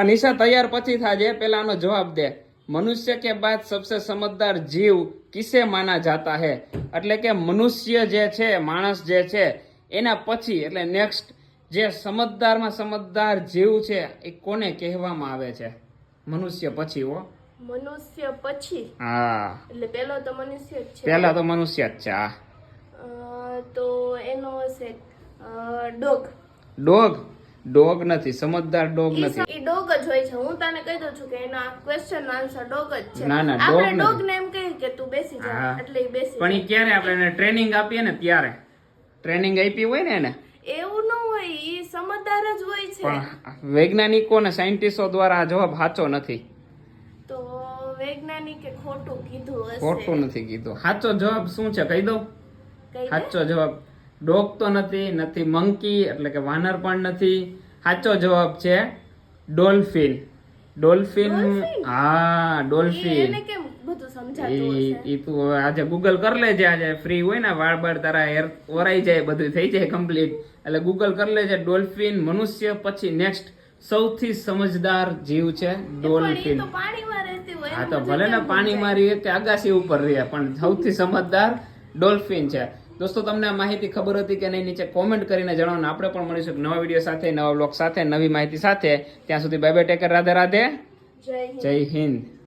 આ નિશા તૈયાર પછી થાજે પેલા આનો જવાબ દે. મનુષ્ય કે બાદ સબસે સમજદાર જીવ કિસે માના જાતા હે? એટલે કે મનુષ્ય જે છે માણસ જે છે એના પછી એટલે નેક્સ્ટ જે સમજદારમાં સમજદાર જીવ છે એ કોને કહેવામાં આવે છે? મનુષ્ય પછી હો. મનુષ્ય પછી? હા. એટલે પેલો તો મનુષ્ય જ છે. પેલા તો મનુષ્ય જ છે હા. તો એનો હશે ડોગ. ડોગ? ડોગ નથી સમજદાર ડોગ નથી. એ ડોગ જ હોય છે. હું તને કહી દઉં છું કે એનો ક્વેશ્ચન આન્સર ડોગ જ છે. ના, ના, ડોગ આપણે ડોગ ને એમ કહી કે તું બેસી જા એટલે બેસી પણ એ ક્યારે આપણે એને ટ્રેનિંગ આપીએ ને ત્યારે? ટ્રેનિંગ આપી હોય ને એને? એવું ન હોય એ સમજદાર જ હોય છે. પણ વૈજ્ઞાનિકો અને સાયન્ટિસ્ટો દ્વારા આ જવાબ સાચો નથી. તો વૈજ્ઞાનિકે ખોટું કીધું હશે. ખોટું નથી કીધું. સાચો જવાબ શું છે? કહી દઉં. સાચો જવાબ ડોગ તો નથી નથી મંકી એટલે કે વાનર પણ નથી. સાચો જવાબ છે ડોલ્ફિન. ડોલ્ફિન હા ડોલ્ફિન. એ તું આજે ગૂગલ કરી લેજે આજે ફ્રી હોય ને વાળ બાળ તારા હેર ઓરાઈ જાય બધું થઈ જાય કમ્પ્લીટ એટલે ગૂગલ કરી લેજે ડોલ્ફિન મનુષ્ય પછી નેક્સ્ટ સૌથી સમજદાર જીવ છે ડોલ્ફિન. હા તો ભલે ને પાણીમાં રહીએ કે આગાશી ઉપર રહીએ પણ સૌથી સમજદાર ડોલ્ફિન છે. દોસ્તો તમને આ માહિતી ખબર હતી કે નહીં નીચે કોમેન્ટ કરીને જણાવો આપણે પણ મળીશું નવા વીડિયો સાથે નવા બ્લોગ સાથે નવી માહિતી સાથે. ત્યાં સુધી bye bye take care Radhe Radhe Jai Hind.